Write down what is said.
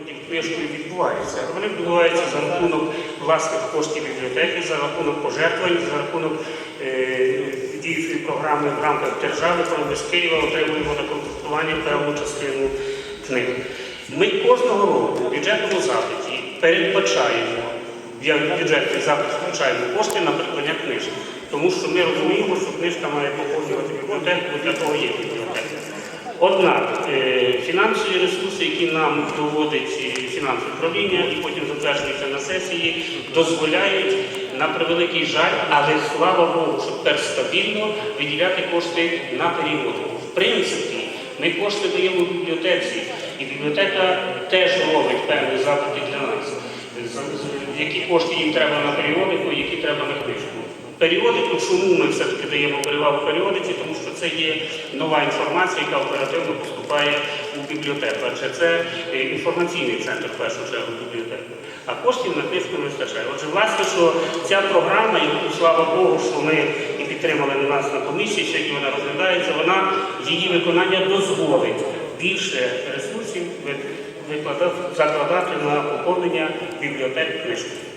фонді книжкою відбуваються. Вони відбуваються за рахунок власних коштів бібліотеки, за рахунок пожертвувань, за рахунок е, діючої програми в рамках держави, коли ми з Києва отримуємо на комплектування певну частину книг. Ми кожного року в бюджетному запиті передбачаємо, я бюджетний запит включаємо кошти на придбання книжок. Тому що ми розуміємо, що книжка має поповнювати бібліотеку, для того є бібліотека. Однак е, фінансові ресурси, які нам доводить е, фінансове управління і потім затверджуються на сесії, дозволяють на превеликий жаль, але слава Богу, що тепер стабільно виділяти кошти на період. В принципі, ми кошти даємо бібліотеці, і бібліотека теж робить певні запити для нас. Які кошти їм треба на періодику, які треба на книжку. Періодику, чому ми все-таки даємо перевагу періодиці? Тому що це є нова інформація, яка оперативно поступає у бібліотеку. Адже це е, інформаційний центр в першу чергу бібліотеки. А коштів на книжку не вистачає. Отже, власне, що ця програма, яку слава Богу, що ми і підтримали на нас на комісії, ще як вона розглядається, вона її виконання дозволить більше ресурсів закладати на поповнення бібліотек книжки.